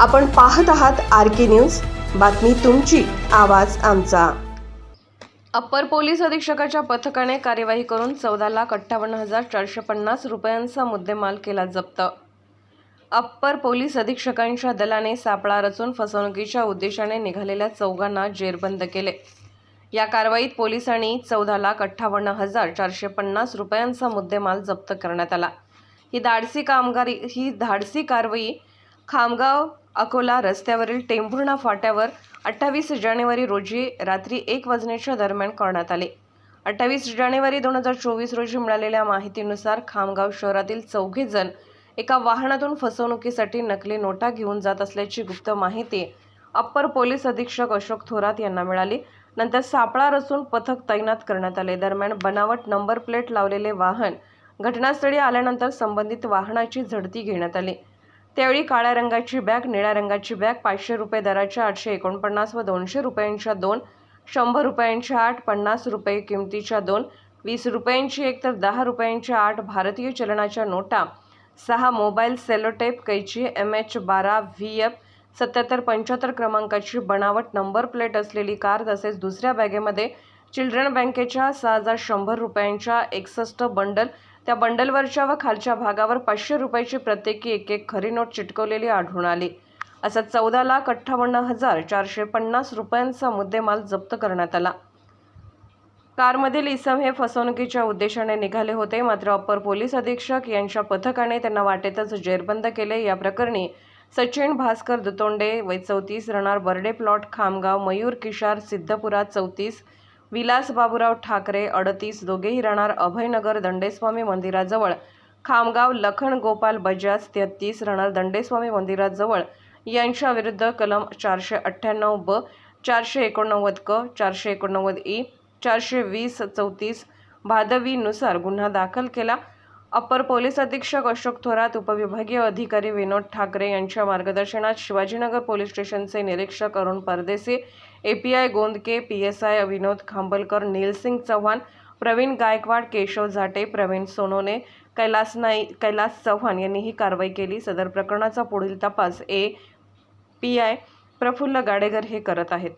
आपण पाहत आहात आर के न्यूज. बातमी तुमची आवाज आमचा. अप्पर पोलीस अधीक्षकाच्या पथकाने कार्यवाही करून चौदा लाख अठ्ठावन्न हजार चारशे पन्नास रुपयांचा मुद्देमाल केला जप्त. अप्पर पोलीस अधीक्षकांच्या दलाने सापळा रचून फसवणुकीच्या उद्देशाने निघालेल्या चौघांना जेरबंद केले. या कारवाईत पोलिसांनी चौदा लाख अठ्ठावन्न हजार चारशे पन्नास रुपयांचा मुद्देमाल जप्त करण्यात आला. ही धाडसी कामगारी ही धाडसी कारवाई खामगाव अकोला रस्त्यावरील टेंभुर्णा फाट्यावर अठ्ठावीस जानेवारी रोजी रात्री एक वाजण्याच्या दरम्यान करण्यात आले. अठ्ठावीस जानेवारी दोन हजार चोवीस रोजी मिळालेल्या माहितीनुसार खामगाव शहरातील चौघेजण एका वाहनातून फसवणुकीसाठी नकली नोटा घेऊन जात असल्याची गुप्त माहिती अप्पर पोलीस अधीक्षक अशोक थोरात यांना मिळाली. नंतर सापळा रचून पथक तैनात करण्यात आले. दरम्यान बनावट नंबर प्लेट लावलेले वाहन घटनास्थळी आल्यानंतर संबंधित वाहनाची झडती घेण्यात आली. त्यावेळी काळ्या रंगाची बॅग निळ्या रंगाची बॅग पाचशे रुपये दराच्या आठशे एकोणपन्नास व दोनशे रुपयांच्या दोन शंभर रुपयांच्या आठ पन्नास रुपये किमतीच्या दोन वीस रुपयांची एक तर दहा रुपयांच्या आठ भारतीय चलनाच्या नोटा सहा मोबाईल सेलोटेप कैची एम एच बारा व्ही एफ सत्याहत्तर पंच्याहत्तर क्रमांकाची बनावट नंबर प्लेट असलेली कार तसेच दुसऱ्या बॅगेमध्ये चिल्ड्रन बँकेच्या सहा हजार शंभर रुपयांच्या एकसष्ट बंडल त्या बंडलवरच्या व खालच्या भागावर पाचशे रुपयाची प्रत्येकी एक एक खरी नोट चिटकवलेली आढळून आली. असा चौदा लाख अठ्ठावन्न हजार चारशे पन्नास रुपयांचा मुद्देमाल जप्त करण्यात आला. कारमधील इसम हे फसवणुकीच्या उद्देशाने निघाले होते. मात्र अप्पर पोलीस अधीक्षक यांच्या पथकाने त्यांना वाटेतच जेरबंद केले. या प्रकरणी सचिन भास्कर दुतोंडे वय चौतीस रणार बर्डे प्लॉट खामगाव मयूर किशार सिद्धपुरा चौतीस विलास बाबूराव ठाकरे अडतीस दोघेही राहणार अभयनगर दंडेस्वामी मंदिराजवळ. खामगाव लखन गोपाल बजाज तेहतीस राहणार दंडेस्वामी मंदिराजवळ. यांच्या विरुद्ध कलम चारशे अठ्ठ्याण्णव ब चारशे एकोणनव्वद क चारशे एकोणनव्वद ई चारशे वीस चौतीस भादवीनुसार गुन्हा दाखल केला. अप्पर पोलीस अधीक्षक अशोक थोरात उपविभागीय अधिकारी विनोद ठाकरे यांच्या मार्गदर्शनात शिवाजीनगर पोलीस स्टेशनचे निरीक्षक Arun Pardeshi API Gondke P S I Vinod Khambalkar Neelsing Chavan Pravin Gaikwad Keshav Zate Pravin Sonone Kailas Nai Kailas Chavan यांनी ही कारवाई केली. सदर प्रकरणाचा पुढील तपास A P I Praful Gadekar हे करत आहेत.